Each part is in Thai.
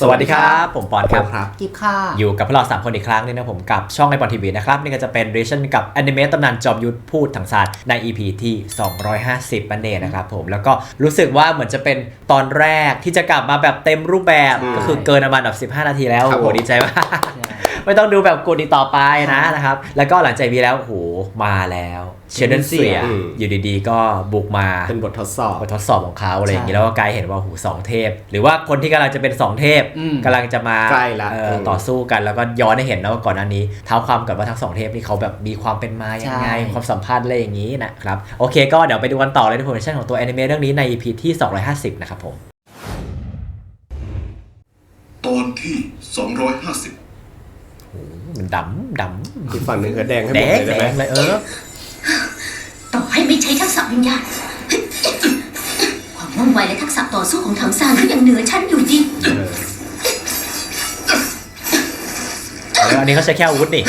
สวัสดีครับ ผมปอนครับ ครับกิฟค่ะ อยู่กับพวกเราสามคนอีกครั้งหนึงนะผมกับช่องไอปอนทีวีนะครับ นี่ก็จะเป็นเรชั่นกับแอนิเมตตำนานจอมยุทธพูดถังศาสตร์ใน EP ที่ 250นั่นเองนะครับผมแล้วก็รู้สึกว่าเหมือนจะเป็นตอนแรกที่จะกลับมาแบบเต็มรูปแบบใช่ก็คือเกินประมาณแบบ15 นาทีแล้วครับโอ้โหผมดีใจมาก ไม่ต้องดูแบบกูดีต่อไปนะนะครับ แล้วก็หลังจากวีแล้วโอ้โหมาแล้วเชนเดนเสียอืม อยู่ดีๆ ก็บุกมา เป็นบททดสอบ บททดสอบของเขาอะไรอย่างนี้ใช่แล้วก็กลายเห็นว่าหูสองเทพ หรือว่าคนที่กำลังจะเป็นสองเทพอืม กำลังจะมาใกล้ละเอ่อเออ ต่อสู้กันแล้วก็ย้อนให้เห็นนะว่าก่อนหน้านี้เท้าความกับว่าทั้งสองเทพนี่เขาแบบมีความเป็นมายังไงใช่ความสัมพันธ์อะไรอย่างนี้นะครับ โอเคก็เดี๋ยวไปดูกันต่อเลยในโปรโมชั่นของตัวแอนิเมะเรื่องนี้ใน EP ที่ 250 นะครับผม ตอนที่ 250 มันดำดำอีกฝั่งหนึ่งก็แดงให้หแดมดงเลยแดได้ไหมงเลยเออ ต่อให้ไม่ใช้ทักษะวิญญาณ ความว่องไวและทักษะต่อสู้ของถังซานก็ยังเหนือฉันอยู่ดีเออแล้วอันนี้เขาใช้แค่อาวุธนี่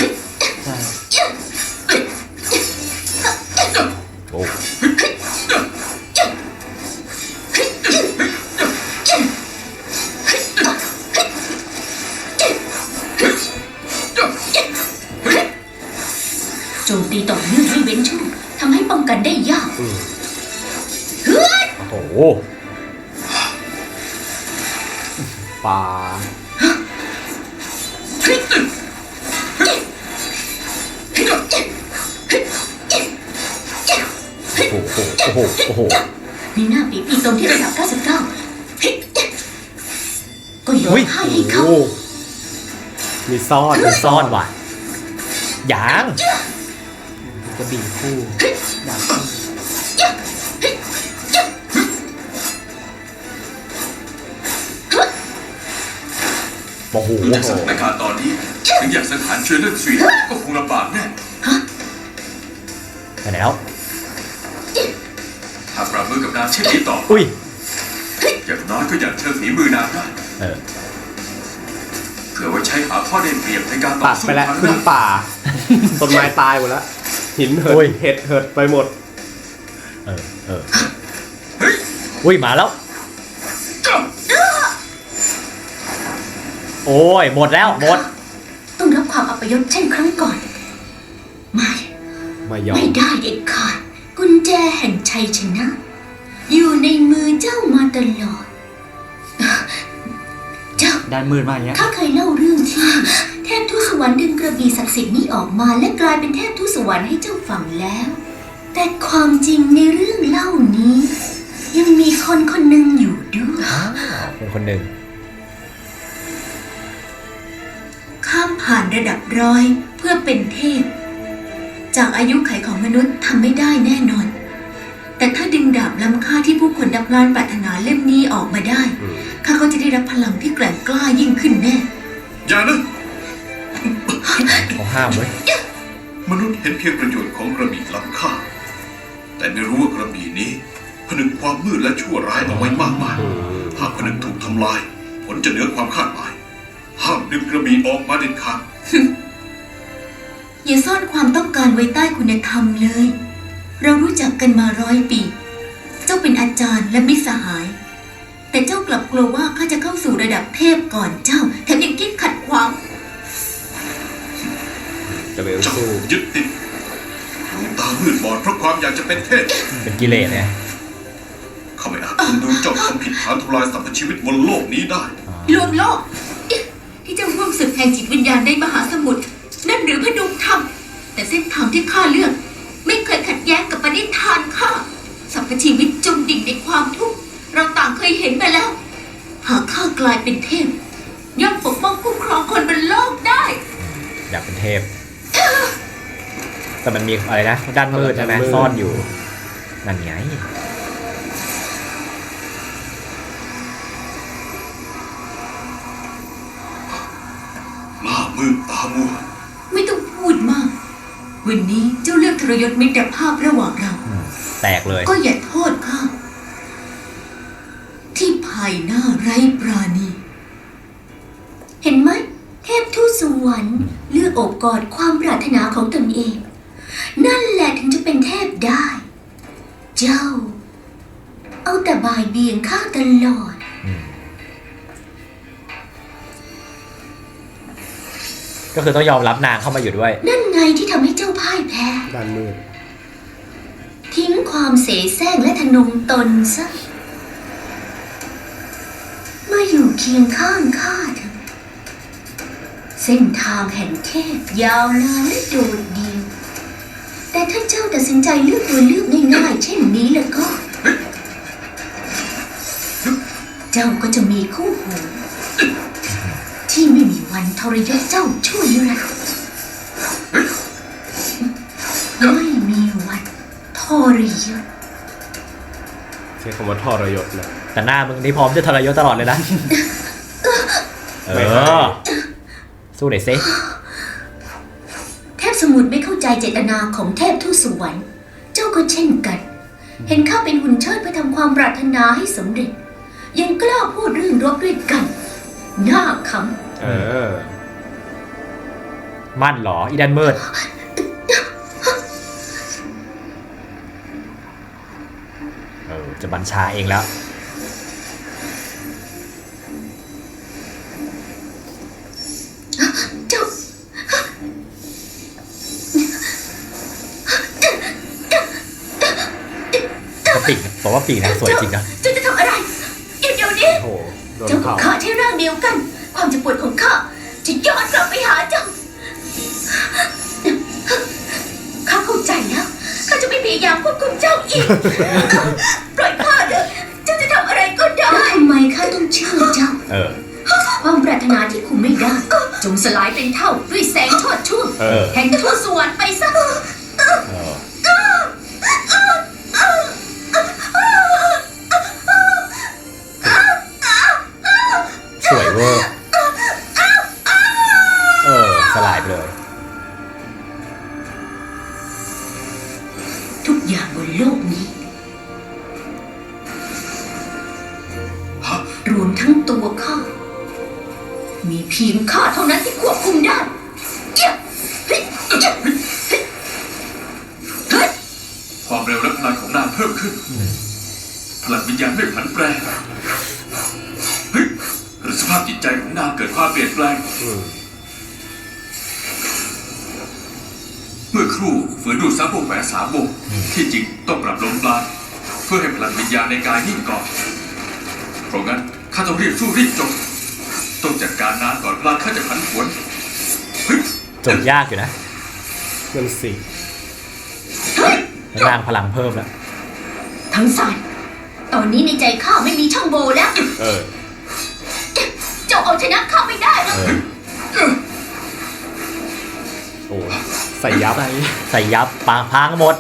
มีหน้าปีปีตรงที่ระดับ99ก็ยอมอุ๊ยให้ให้เขาโอ้มีซ่อนมันซ่อนว่ะยางกระบี่คู่ดาบคู่โอ้โหดูจากสถานการณ์ตอนนี้ถึงอยากสังหารเชวยเลือดสีก็คงลำบากแน่ไปแล้วหากปราบ มือกับนางเช่นนี้ต่ออุ้ย อย่างน้อยก็อยากเชิญฝีมือนางได้เออ เผื่อไว้ใช้หาข้อได้เปรียบในการต่อตัดสู้ไปแล้วครั้งหขึ้นน้าป่า ต้นไม้ตายหมดแล้ว หินเหิโอ้ดยเห็ดเหิดไปหมด เออเออเฮ้ยอุ้ยมาแล้ว จ้าโอ้ยหมดแล้วหมด ต้องรับความอัปยศเช่นครั้งก่อน ไม่ ไม่ยอม ไม่ได้เด็ดขาดกุญแจแห่งชัยชนะ อยู่ในมือเจ้ามาตลอด เจ้า ด้านมืดมากอย่างเงี้ยข้าเคยเล่าเรื่องที่ เทพทูตสวรรค์ดึงกระบี่ศักดิ์สิทธิ์นี้ออกมาและกลายเป็นเทพทูตสวรรค์ให้เจ้าฟังแล้ว แต่ความจริงในเรื่องเล่านี้ ยังมีคนคนหนึ่งอยู่ด้วย เป็นคนหนึ่ง ข้ามผ่านระดับร้อยเพื่อเป็นเทพ จากอายุไขของมนุษย์ทำไม่ได้แน่นอน แต่ถ้าดึงดาบล้ำค่าที่ผู้คนนับล้านปรารถนาเล่มนี้ออกมาได้อืมข้าก็จะได้รับพลังที่แกร่งกล้ายิ่งขึ้นแน่ อย่านะ เขาห้ามเว้ยมนุษย์เห็นเพียงประโยชน์ของกระบี่ล้ำค่า แต่ไม่รู้ว่ากระบี่นี้ ผนึกความมืดและชั่วร้ายเอาไว้มากมายอืมหากผนึกถูกทำลาย ผลจะเหนือความคาดหมาย ห้ามดึงกระบี่ออกมาเด็ดขาด อย่าซ่อนความต้องการไว้ใต้คุณธรรมเลย เรารู้จักกันมาร้อยปี เจ้าเป็นอาจารย์และมิตรสหาย แต่เจ้ากลับกลัวว่าข้าจะเข้าสู่ระดับเทพก่อนเจ้า แถมยังคิดขัดขวางเจริญเจ้าสู้ยึดติดดวงตามืดบอดเพราะความอยากจะเป็นเทพเป็นกิเลสเนี่ยเขาไม่อาจทนดูเจ้าทำผิดฐานทำลายสรรพชีวิตบนโลกนี้ได้รวมโลกที่เจ้าร่วมศึกแห่งจิตวิญญาณในมหาสมุทรนั่นหรือพดุงธรรมแต่เส้นทางที่ข้าเลือก ไม่เคยขัดแย้งกับปณิธานข้าสรรพชีวิตจมดิ่งในความทุกข์เราต่างเคยเห็นมาแล้ว หากข้ากลายเป็นเทพ ย่อมปกป้องคุ้มครองคนบนโลกได้ อยากเป็นเทพ แต่มันมีอะไรนะ ด้านมืดใช่ไหมซ่อนอยู่นั่นไงหน้ามืดตามัว วันนี้เจ้าเลือกทรยศมิตรภาพระหว่างเราอืมแตกเลย ก็อย่าโทษข้าที่ภายหน้าไร้ปราณี เห็นไหมเทพทูตสวรรค์เลือกโอบกอดความปรารถนาของตนเอง นั่นแหละถึงจะเป็นเทพได้ เจ้า เอาแต่บ่ายเบี่ยงข้าตลอด ก็คือต้องยอมรับนางเข้ามาอยู่ด้วย นั่นไงที่ทำให้เจ้าพ่ายแพ้ ด้านมืดทิ้งความเสแสร้งและทะนงตนซะมาอยู่เคียงข้างข้าเถอะเส้นทางแห่งเทพยาวนานและโดดเดี่ยวแต่ถ้าเจ้าตัดสินใจเลือกตัวเลือกง่ายๆเช่นนี้แล้วก็ เจ้าก็จะมีคู่หูที่ไม่มี วันทรยศเจ้าช่วยนิรันดร์ไม่มีวันทรยศใช้คำว่าทรยศนะแต่หน้ามึงนี่พร้อมจะทรยศตลอดเลยนะ เอไม่ให้อสู้หน่อยสิเทพสมุทรไม่เข้าใจเจตนาของเทพทูตสวรรค์ เจ้าก็เช่นกัน เห็นข้าเป็นหุ่นเชิดเพื่อทำความปรารถนาให้สำเร็จ ยังกล้าพูดเรื่องรบด้วยกันน่าข เออ มั่นเหรอ อีดันมืดเออ จะบัญชาเองแล้วำเจ้าก็ปีกบอกว่าปีกนะสวยจริงนะ เจ้าจะทำอะไรหยุดเดี๋ยวนี้โอ้โหโดนเจ้ากับเผา ข้าใช่ร่างเดียวกัน ความเจ็บปวดของข้าจะย้อนกลับไปหาเจ้าข้าเข้าใจแล้วข้าจะไม่พยายามควบคุมเจ้าอีกปล่อยข้าเถอะเจ้าจะทำอะไรก็ได้ทำไมข้าต้องเชื่อเจ้าเออความปรารถนาที่คุมไม่ได้ จงสลายเป็นเท่าด้วยแสงทอดช่วงเออแห่งทูตสวรรค์ไปซะ รวมทั้งตัวข้า มีเพียงข้าเท่านั้นที่ควบคุมได้เหี้ยเฮ้ยเหี้ยเฮ้ยความเร็วและพลังของนางเพิ่มขึ้น พลังวิญญาณไม่ผันแปรเฮ้ยหรือสภาพจิตใจของนางเกิดความเปลี่ยนแปลง เมื่อครู่ฝืนดูดซับวงแหวนสามวงที่จริงต้องปรับลมปราณเพื่อให้พลังวิญญาณในกายนิ่งก่อนเพราะงั้น ข้าต้องรีบสู้รีบจบ ต้องจัดการนานก่อนพลังข้าจะผันผวนเฮ้ยโจทย์ยากอยู่นะนั่นสิแล้วนางพลังเพิ่มแล้ว ทั้งสารตอนนี้ในใจข้าไม่มีช่องโหว่แล้ว เออ เจ้าเอาชนะข้าไม่ได้หรอกเออ โอ้ใส่ยับ ใส่ใส่ยับปางพังหมด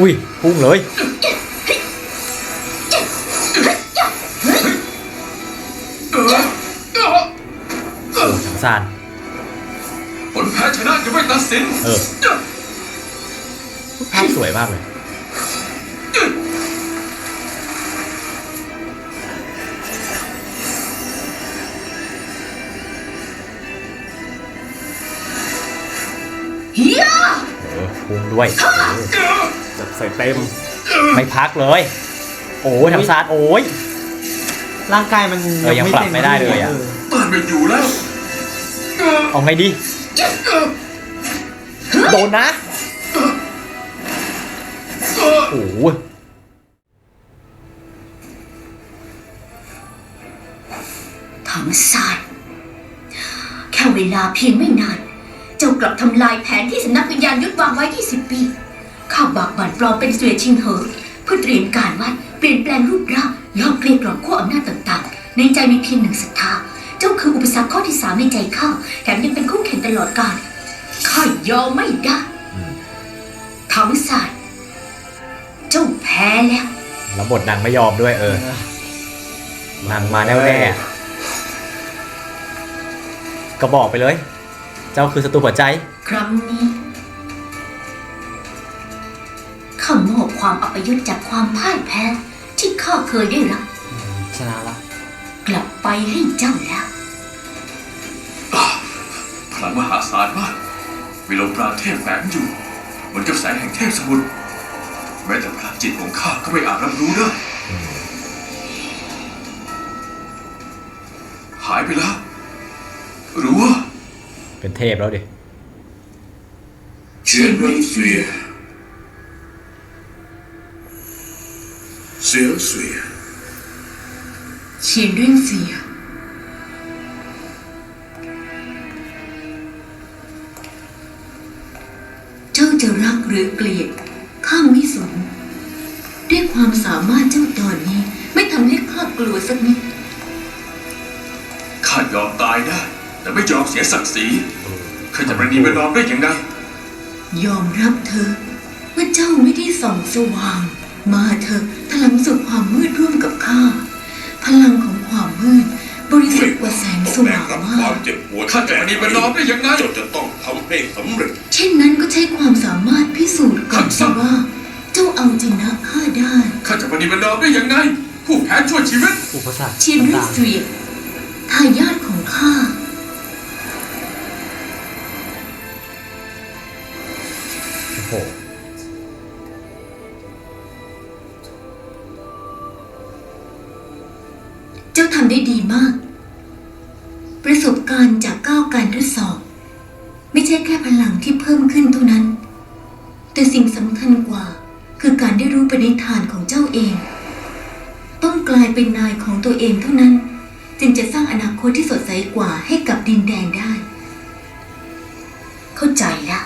อุ้ยพุ่งเลยโอ้สงสารผลแพ้ชนะจะไม่ตัดสิน เออ ภาพสวยมากเลย เฮียเออพุ่งด้วยเออ จับใส่เต็ม ไม่พักเลย โอ้ยทำซานโอ้ย ร่างกายมันเออยังปรับไม่ได้เลยอะต้านไม่อยู่แล้วเอาไงดี โดนนะ โอ้โหถังซานแค่เวลาเพียงไม่นาน เจ้ากลับทำลายแผนที่สำนักวิญญาณยุทธวางไว้ 20 ปี ข้าบากบั่นปลอมเป็นเสวียชิงเหอเพื่อเตรียมการไว้เปลี่ยนแปลงรูปร่างล่อเกลียกล่อมขั้วอำนาจต่างๆ ในใจมีเพียงหนึ่งศรัทธา เจ้าคืออุปสรรคข้อที่สามในใจข้าแถมยังเป็นคู่แข่งตลอดกาลข้ายอมไม่ได้อืมถังซานเจ้าแพ้แล้ว แล้วบทนางไม่ยอมด้วยเออนางมาแน่แน่ๆก็บอกไปเลย เจ้าคือศัตรูหัวใจ ครั้งนี้ ความอัปยศจากความพ่ายแพ้ ที่ข้าเคยได้รับ ชนะละกลับไปให้เจ้าแล้ว พลังมหาศาลมากวิโลปราณเทพแฝงอยู่เหมือนกับแสงแห่งเทพสมุทรแม้แต่พลังจิตของข้าก็ไม่อาจรับรู้ได้หายไปแล้ว หรือว่า เป็นเทพแล้วดิเชียน เรื่องเสียเสียเสียเฉียนเรื่องเสีย เจ้าจะรักหรือเกลียดข้าไม่สนด้วยความสามารถเจ้าตอนนี้ ไม่ทำให้ข้ากลัวสักนิดข้ายอมตายได้ แต่ไม่ยอมเสียศักดิ์ศรีข้าจะประนีประนอมได้อย่างไรยอมรับเธอะว่าเจ้าไม่ได้ส่องสว่าง มาเถอะ พลังสู่ความมืดร่วมกับข้า พลังของความมืด บริสุทธิ์กว่าแสงสว่างรับมาความกเจ็บปวดข้าจะประนีประนอมได้ยังไงเจ้าจะต้องทำให้สำเร็จ เช่นนั้นก็ใช้ความสามารถพิสูจน์ก่อนสิว่า เจ้าเอาชนะข้าได้ข้าจะประนีประนอมได้ยังไง ผู้แพ้ช่วยชีวิตอุปสรรคเชียนริต่างเสียทายาทของข้า แต่สิ่งสำคัญกว่า คือการได้รู้ปณิธานของเจ้าเอง ต้องกลายเป็นนายของตัวเองเท่านั้น จึงจะสร้างอนาคตที่สดใสกว่าให้กับดินแดนได้ เข้าใจแล้ว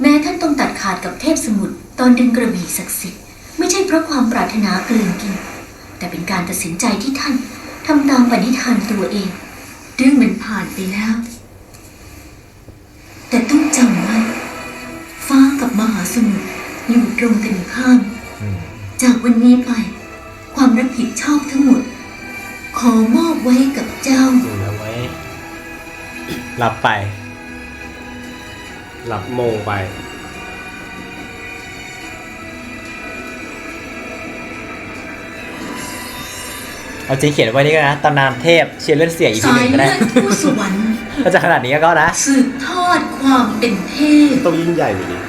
แม้ท่านต้องตัดขาดกับเทพสมุทรตอนดึงกระบี่ศักดิ์สิทธิ์ไม่ใช่เพราะความปรารถนากลืนกิน แต่เป็นการตัดสินใจที่ท่านทำตามปณิธานตัวเอง เรื่องมันผ่านไปแล้ว แต่ต้องจำไว้ มหาสมุทรอยู่ตรงกันข้ามอืมจากวันนี้ไป ความรับผิดชอบทั้งหมด ขอมอบไว้กับเจ้าๆเอาไว้รับไป หลับโมงไป เอาจริงเขียนไว้นี่ก็นะตำนานเทพเชียร์เล่นเสียอีพีสาหยนึ่งก็เลืได้ อดผู้สวรรค์ถ้าจะขนาดนี้ก็นะ สืบทอดความเป็นเทพ ต้องยิ่งใหญ่กว่านี้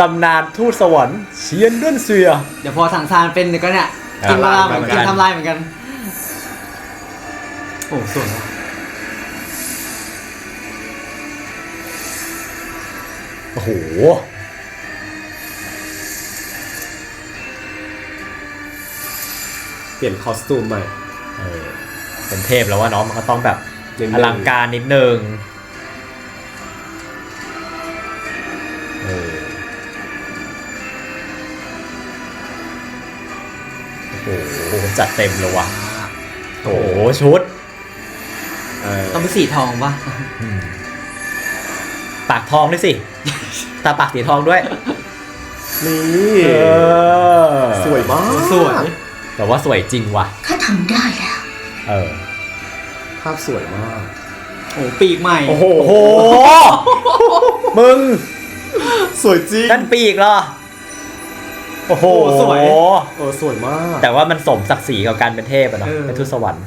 ตำนานทูตสวรรค์เชียร์เล่นเสียเดี๋ยวพอสั่งซานเป็นเดี๋ยวก็เนี่ยอ่ากินเวลาเหมือนกันกินทำลายเหมือนกัน โอ้สวยว่ะโอ้โห เปลี่ยนคอสตูมใหม่ เออเป็นเทพแล้วว่าน้องมันก็ต้องแบบนิดนึงอลังการนิดนึง จัดเต็มเลยว่ะโอ้โหชุดเออต้องเป็นสีทองปะอืมปากทองด้วยสิ ตาปากสีทองด้วย นี่เออสวยมากสวย แต่ว่าสวยจริงว่ะ ข้าทำได้แล้ว เออ ภาพสวยมาก โอ้ปีกใหม่ โอ้โห มึง สวยจริง นั่นปีกเหรอ โอ้โหโอ้สวย เออสวยมาก แต่ว่ามันสมศักดิ์ศรีกับการเป็นเทพอะเนาะเออ เป็นทูตสวรรค์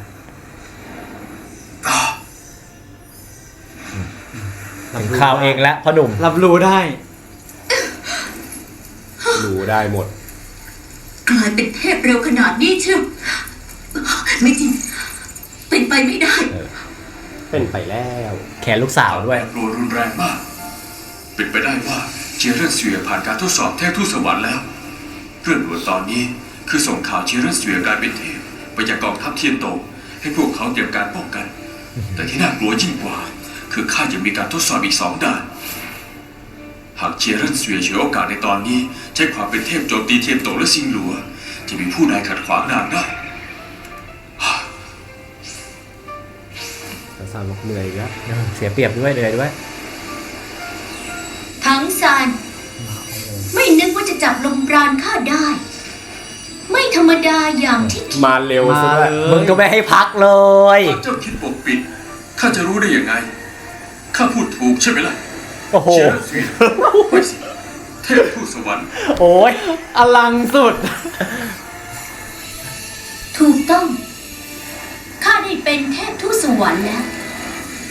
ถึงข่าวเองแล้วพ่อหนุ่ม รับรู้ได้ รู้ได้หมด กลายเป็นเทพเร็วขนาดนี้เชียวไม่จริง เป็นไปไม่ได้ เป็นไปแล้ว แขนลูกสาวด้วย กลัวรุนแรงมาก เป็นไปได้ว่าเจียเรนเสวียผ่านการทดสอบเทพทูตสวรรค์แล้ว เรื่องด่วนตอนนี้คือส่งข่าวเจียเรนเสวียกลายเป็นเทพไปยังกองทัพเทียนโต ให้พวกเขาเตรียมการป้องกัน แต่ที่น่ากลัวยิ่งกว่า คือข้ายังมีการทดสอบอีกสองด่าน หากเจียเรนเสวียฉวยโอกาสในตอนนี้ ใช้ความเป็นเทพโจมตีเทียนโตและซิงหลัว จะมีผู้ใดขัดขวางนางได้แต่สามบอกเหนื่อยอีกแล้วเสียเปรียบด้วยเหนื่อยด้วย ทั้งซานไม่นึกว่า จะจับลมปราณข้าได้ ไม่ธรรมดาอย่างที่คิดมาเร็วมาซะด้วยเลยมึงก็ไม่ให้พักเลย ถ้าเจ้าคิดปกปิดข้าจะรู้ได้ยังไงข้าพูดถูกใช่ไหมล่ะโอ้โห เชียร์เสียไม่สิเทพผู้สวรรค์โอ้ยอลังสุด ถูกต้อง ข้าได้เป็นเทพทูตสวรรค์แล้ว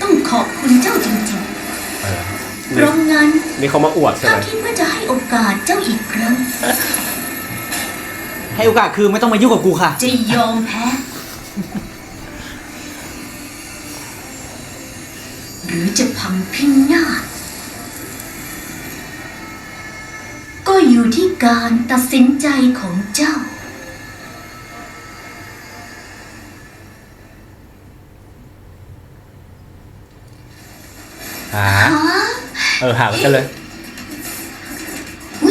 ต้องขอบคุณเจ้าจริง เพราะงั้นนี่เขามาอวดใช่ข้าไหมคิดว่าจะให้โอกาสเจ้าอีกครั้ง ให้โอกาสคือไม่ต้องมายุ่งกับกูค่ะ จะยอมแพ้ หรือจะพังพินาศก็อยู่ที่การตัดสินใจของเจ้า เออหามันกันเลย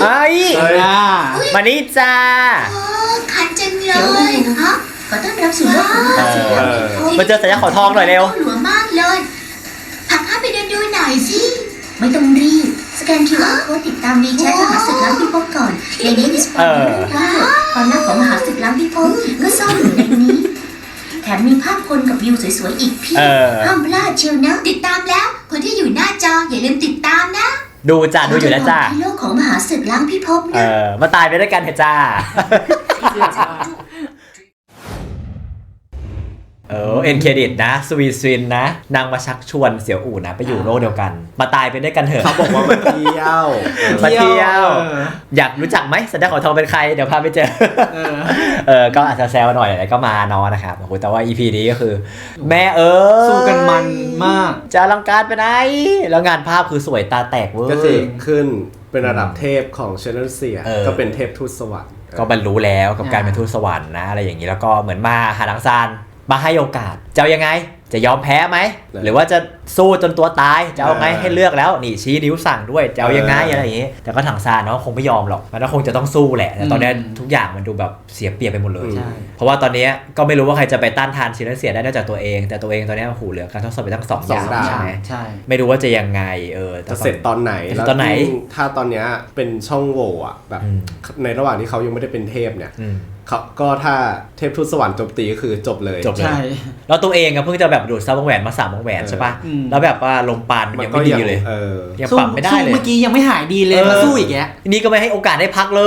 ไอ้เฮ้ย อ่ามานี่จ้า โอ้คันจังเลยฮะขอต้อนรับสู่โลกของมหาสมุทรเออ มาเจอสัญญาขอทองหน่อยเร็ว หลวมากเลยพาข้าไปเดินดูหน่อยสิ ไม่ต้องรีบ สแกน QR code ติดตามวีแชทมหาศึกล้างพิภพก่อนในนี้มีสปอนเซอร์ทั้งหมดความลับของมหาศึกล้างพิภพก็ซ่อนอยู่ในนี้ แถมมีภาพคนกับวิวสวยๆอีกเพี่ เออ ห้ามพลาดเชียวนะ ติดตามแล้ว คนที่อยู่หน้าจออย่าลืมติดตามนะดูจ้าดูอยู่นะจ้าที่โลกของมหาศึกล้างพิภพเอนะ อ มาตายไปด้วยกันเถอะจ้าเอ อเอ็นเครดิตนะสวีซินนะ นางมาชักชวนเสี่ยวอู่นะ ไปอยู่โลกเดียวกัน มาตายไปด้วยกันเถอะเขาบอกว่ามาเที่ยวมาเที่ยวเอออยากรู้จักไหมสัญญาขอทองเป็นใคร เดี๋ยวพาไปเจอเออเออ ก็อาจจะแซวหน่อยอะไรก็มาเนอนนะครับโอ้โหแต่ว่า EP นี้ก็คือ แม่เออสู้กันมันมาก จะอลังการไปไหน แล้วงานภาพคือสวยตาแตกเว้ยก็จริงขึ้นเป็นระดับเทพของเชนเนลเซียเออก็เป็นเทพทูตสวรรค์ก็บรรลุแล้วกับการอ่าเป็นทูตสวรรค์นะอะไรอย่างนี้แล้วก็เหมือนมาหาหลังซาน มาให้โอกาสจะเอายังไง จะยอมแพ้ไหม หรือว่าจะสู้จนตัวตาย จะเอาไงให้เลือกแล้วนี่ชี้นิ้วสั่งด้วยจะเอายังไงอะไรอย่างนี้แต่ก็ถังซานเนาะคงไม่ยอมหรอกมันก็คงจะต้องสู้แหละแต่ตอนนี้ทุกอย่างมันดูแบบเสียเปรียบไปหมดเลยใช่เพราะว่าตอนนี้ก็ไม่รู้ว่าใครจะไปต้านทานชินเสียได้นอกจากตัวเอง แต่ตัวเองตอนนี้โอ้โหเหลือการทดสอบไปทั้งสองอย่างสองดาบใช่ไหมใช่ไม่รู้ว่าจะยังไงเออแต่จะเสร็จตอนไหนจะเสร็จตอนไหนยิ่งถ้าตอนเนี้ยเป็นช่องโหว่อะแบบอืมในระหว่างที่เขายังไม่ได้เป็นเทพเนี่ยอืม เขาก็ถ้าเทพทูตสวรรค์โจมตีก็คือจบเลย จบเลยใช่แล้วตัวเองอะเพิ่งจะแบบดูดซับวงแหวนมาสามวงแหวนใช่ปะอืม แล้วแบบว่าลมปานมันมันยังก็ไม่ดียังเลย เออยังสู้ปรับไม่ได้สู้เลย เมื่อกี้ยังไม่หายดีเลยเออ มาสู้อีกแกทีนี้ก็ไม่ให้โอกาสได้พักเล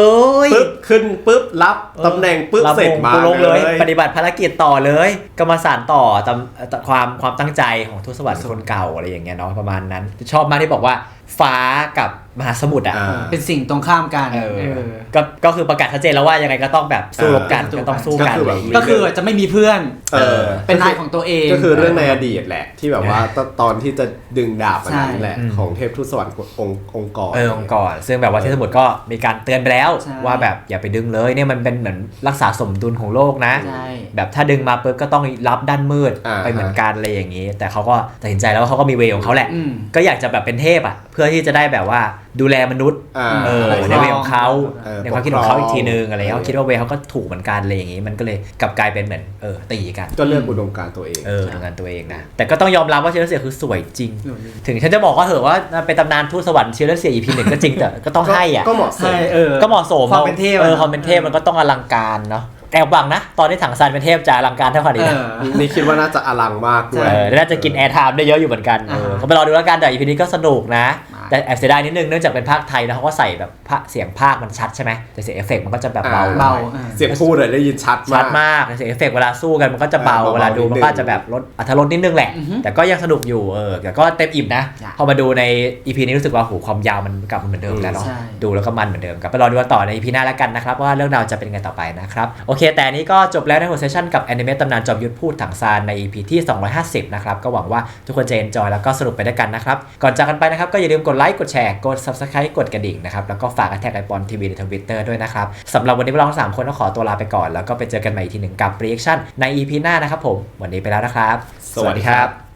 ยปึ๊บขึ้นปุ๊บรับตำแหน่งปุ๊บรับเสร็จมงมากูลงเลยเลยปฏิบัติภารกิจต่อเลย ก็มาสานต่อตามตามความความตั้งใจของทูตสวรรค์คนเก่าอะไรอย่างเงี้ยเนาะประมาณนั้น ชอบมากที่บอกว่าฟ้ากับ มหาสมุทรอะอ่าเป็นสิ่งตรงข้ามกันเออ เออก็ก็คือประกาศชัดเจนแล้วว่ายังไงก็ต้องแบบสู้รบกันเออก็ต้องสู้กัน ก็คือแบบอะไรอย่างก็เงี้ยคือจะไม่มีเพื่อน เออ เป็นนายของตัวเองก็คือเรื่องในอดีตแหละ ที่แบบว่าตอนตอนที่จะดึงดาบอันนั้นใช่แหละอืมของเทพทูตสวรรค์องค์องค์กร เออองค์ก่อนซึ่งแบบว่าเทพสมุทรก็มีการเตือนไปแล้ว ใช่ ว่าแบบอย่าไปดึงเลยเนี่ยมันเป็นเหมือนรักษาสมดุลของโลกนะ ใช่ แบบถ้าดึงมาปุ๊บก็ต้องรับด้านมืดอ่า ไปเหมือนกันอะไรอย่างนี้ แต่เขาก็ตัดสินใจแล้วว่าเขาก็มีเวของเขาแหละ อืม ก็อยากจะแบบเป็นเทพอะเพื่อที่จะได้แบบว่าดูแลมนุษย์อ่าเอออะไรในเวของเขาเออในความคิดของเขาอีกทีนึงปกครองอะไรเงี้ยเขาคิดว่าเวเขาก็ถูกเหมือนกันอะไรอย่างนี้มันก็เลยกลับกลายเป็นเหมือนเออตีกัน ก็เลือกอุดมการณ์ตัวเองเออทำงานตัวเองนะแต่ก็ต้องยอมรับว่าเชลเซียคือสวยจริงสวยจริง ถึงฉันจะบอกว่าเหอะว่าเป็นตำนานทูตสวรรค์เชลเซีย EP หนึ่งก็จริงแต่ก็ต้องให้อะก็เหมาะสมใช่เออก็เหมาะสมความเป็นเทพเอออะความเป็นเทพมันก็ต้องอลังการเนาะแต่หวังนะ ตอนที่ถังซานเป็นเทพจะอลังการเท่าขนาดนี้เอนะอนี่คิดว่าน่าจะอลังมากด้วยเออน่าจะกินแอร์ไทม์ได้เยอะอยู่เหมือนกันเอออ่าฮะก็ไปรอดูแล้วกันแต่ EP นี้ก็สนุกนะมา แต่แอบเสียดายนิดนึงเนื่องจากเป็นภาคไทยนะเขาก็ใส่แบบภาคเสียงภาคมันชัดใช่ไหมแต่เสียงเอฟเฟกต์มันก็จะแบบเบาอ่าเบาหน่อยอ่าเสียงพูดเลยได้ยินชัดมากชัดมากแต่เสียงเอฟเฟกต์เวลาสู้กันมันก็จะเบาเออเบาๆเวลาดูนิดนึมันงก็อาจจะแบบลดอัธรสนิดนึงแหละอือฮึแต่ก็ยังสนุกอยู่เออแต่ก็เต็มอิ่มนะจ้ะพอมาดูใน EP นี้รู้สึกว่าโหความยาวมันกลับมาเหมือนเดิมแล้วเนาะใช่ดูแล้วก็มันเหมือนเดิมกลับไปรอดูกันต่อใน EP หน้าแล้วกันนะครับว่าเรื่องราวจะเป็นไงต่อไปนะครับโอเค แต่อันนี้ก็จบแล้วในหัวเซสชั่นกับแอนิเมตตำนานจอมยุทธพูดถังซานใน EP ที่ 250 นะครับก็หวังว่าทุกคนจะเอนจอยแล้วก็สนุกไปด้วยกันนะครับก่อนจากกันไปนะครับก็อย่าลืมกดไลค์ กดแชร์ กด Subscribe กดกระดิ่งนะครับ แล้วก็ฝากแท็กไอปอนทีวีในทวิตเตอร์ด้วยนะครับสำหรับวันนี้พวกเราทั้งสามคนต้องขอตัวลาไปก่อน แล้วก็ไปเจอกันใหม่อีกทีหนึ่งกับ reaction ใน EP หน้านะครับผม วันนี้ไปแล้วนะครับ สวัสดีครับ